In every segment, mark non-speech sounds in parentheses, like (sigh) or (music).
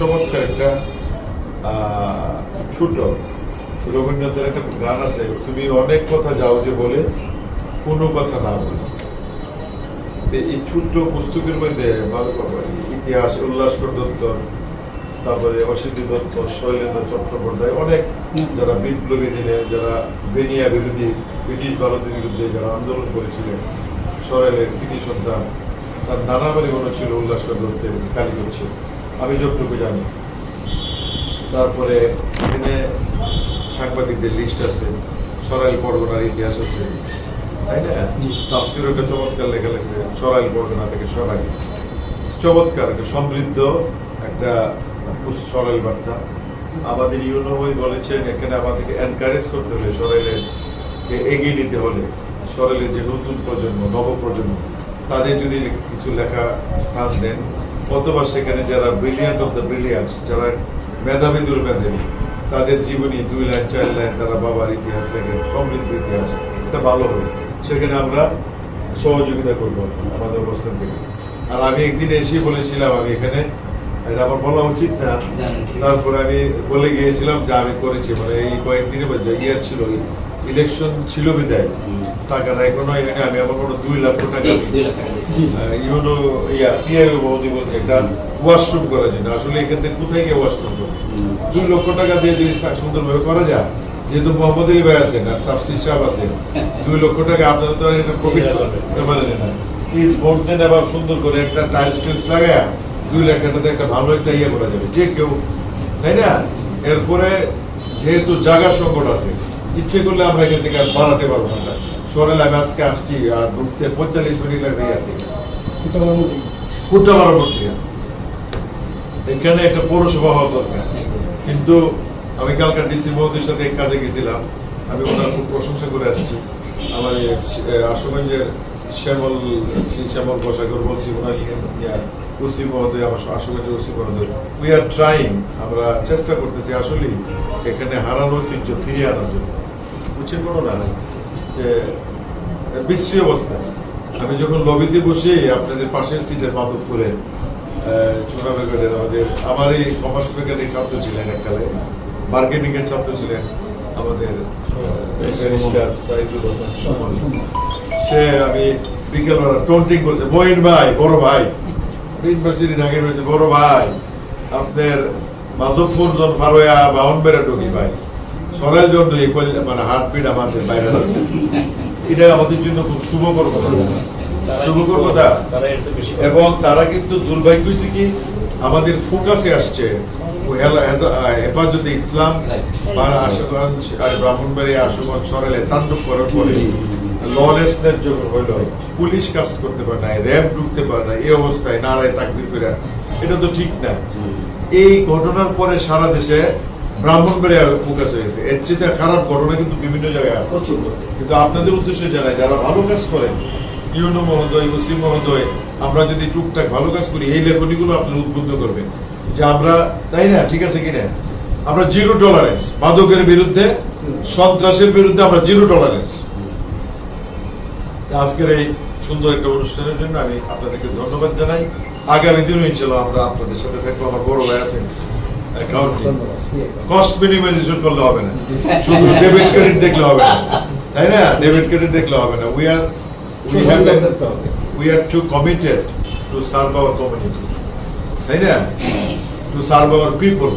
চমৎকার একটা ছোট রবীন্দ্রনাথের একটা গান আছে, তুমি অনেক কথা যাও যে বলে, কোনো কথা না বলে। এই ছোট্ট পুস্তকের মধ্যে ইতিহাস উল্লাসকর দত্ত, তারপরে অসিদ্ধি দত্ত, শৈলেন্দ্র চট্টোপাধ্যায়, অনেক যারা বিপ্লবী দিনে যারা বেনিয়া বিরোধী, ব্রিটিশ ভারতের বিরুদ্ধে যারা আন্দোলন করেছিলেন, সরেলের কৃতি সন্তান, তার নানা মনে ছিল উল্লাসকর দত্তের কালী করছে আমি যতটুকু জানি। তারপরে এখানে সাংবাদিকদের লিস্ট আছে সরাইল পরগনার ইতিহাস আছে তাই না? তাফসির একটা চমৎকার লেখা লেখছে সরাইল পরগনা থেকে সরাইল। চমৎকার একটা সমৃদ্ধ একটা সরাইল বার্তা। আমাদের ইউনো বই বলেছেন এখানে আমাদেরকে এনকারেজ করতে হলে সরাইলে এগিয়ে নিতে হলে সরাইলের যে নতুন প্রজন্ম নব প্রজন্ম তাদের যদি কিছু লেখা স্থান দেন অথবা সেখানে যারা ব্রিলিয়ান্ট অফ দ্য ব্রিলিয়ান্স যারা মেধাবী তাদের জীবনী দুই লাইন, চার লাইন তারা বাবার ইতিহাস লেখেন, সমৃদ্ধ ইতিহাস, এটা ভালো হবে। সেখানে আমরা সহযোগিতা করব, আমাদের অবস্থান থেকে আর আমি একদিন এসে বলেছিলাম, আমি এখানে এটা আমার বলা উচিত না। তারপরে আমি বলে গিয়েছিলাম যে আমি করেছি মানে এই কয়েকদিনের মধ্যে ইয়ার ছিল ইলেকশন ছিল বিদায়। টাকাটা এখনও এখানে আমি আমার কোনো দুই লক্ষ টাকা ইউনো ইয়া পিআইও বৌদি বলছে একটা ওয়াশরুম করার জন্য। আসলে এখান থেকে কোথায় গিয়ে ওয়াশরুম করবে? দুই লক্ষ টাকা দিয়ে যদি সুন্দরভাবে করা যায় যেহেতু মোহাম্মদ আলী ভাই আছেন আর তাফসির সাহেব আছেন (laughs) দুই লক্ষ টাকা আপনারা তো এটা প্রফিট করতে পারেন না। দেন এবার সুন্দর করে একটা টাইলস টেলস লাগায় দুই লাখ টাকাতে একটা ভালো একটা ইয়ে করা যাবে, যে কেউ, তাই না? এরপরে যেহেতু জায়গার সংকট আছে, ইচ্ছে করলে আমরা এখান থেকে বাড়াতে পারব না। সরেল আমি আজকে আসছি আর ঢুকতে পঁয়তাল্লিশ মিনিট লাগছে ইয়ার থেকে। বাড়ানোর থেকে এখানে একটা পৌরসভা হওয়া দরকার। কিন্তু আমি কালকে ডিসি মহোদয়ের সাথে এক কাজে গেছিলাম। আমি ওনার খুব প্রশংসা করে আসছি। আমার আশুগঞ্জের শ্যামল শ্যামল বসাগর বলছি, ওনার ওসি মহোদয় আমার আশুগঞ্জের ওসি মহোদয় উই আর ট্রাইং আমরা চেষ্টা করতেছি আসলে এখানে হারানো ঐতিহ্য ফিরিয়ে আনার জন্য। বুঝছেন কোনো না? যে বিশ্রী অবস্থা। আমি যখন লবিতে বসে আপনাদের পাশের সিটের মাদক করে চোরাবেগরের আমাদের আমার এই কমার্স বিজ্ঞানের ছাত্র ছিলেন এককালে মার্কেটিং এর ছাত্র ছিলেন আমাদের। সে আমি বিকেলবেলা টোন্টিং করছে মহিন ভাই বড় ভাই ইউনিভার্সিটি ঢাকা বড় ভাই, আপনার মাধবপুর জন ফারোয়া বেড়া ভাই। এই মানে হার্টবিট আমাদের বাইরে এটা আমাদের জন্য খুব শুভকর কথা। শুভকর কথা। এবং তারা কিন্তু দুর্ভাগ্য কি, আমাদের ফোকাসে আসছে হেফাজতে ইসলাম বা আশুগঞ্জ আর ব্রাহ্মণবাড়ি আশুগঞ্জ সরেলে তাণ্ডব করার পরে ললেসনেস যখন হইল পুলিশ কাজ করতে পারে না র্যাব ঢুকতে পারে না এই অবস্থায় নারায় তাকবির করে এটা তো ঠিক না। এই ঘটনার পরে সারা দেশে ব্রাহ্মণবাড়িয়া ফোকাস হয়েছে। এর চেয়ে খারাপ ঘটনা কিন্তু বিভিন্ন জায়গায় আছে। কিন্তু আপনাদের উদ্দেশ্যে জানাই যারা ভালো কাজ করেন ইউনো মহোদয় ওসি মহোদয় আমরা যদি টুকটাক ভালো কাজ করি এই লেখনীগুলো আপনার উদ্বুদ্ধ করবেন। যে আমরা তাই না? ঠিক আছে কিনা? আমরা জিরো টলারেন্স মাদকের বিরুদ্ধে সন্ত্রাসের বিরুদ্ধে আমরা জিরো টলারেন্স আজকের এই সুন্দর একটা অনুষ্ঠানের জন্য আমি আপনাদেরকে ধন্যবাদ জানাই। আগামী দিনও ইনশাল্লাহ আমরা আপনাদের সাথে থাকব আমার বড় ভাই আছেন কস্ট মিনিমাইজেশন করলে হবে না। শুধু ডেবিট ক্রেডিট দেখলে হবে না। তাই না? ডেবিট ক্রেডিট দেখলে হবে না। We are we have we are to committed to serve our community তাই না? টু সার্ভ আওয়ার পিপল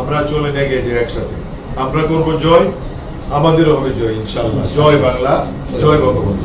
আমরা চলে নেগে যে একসাথে। আমরা করব জয়। আমাদেরও হবে জয় ইনশাল্লাহ। জয় বাংলা জয় বঙ্গবন্ধু।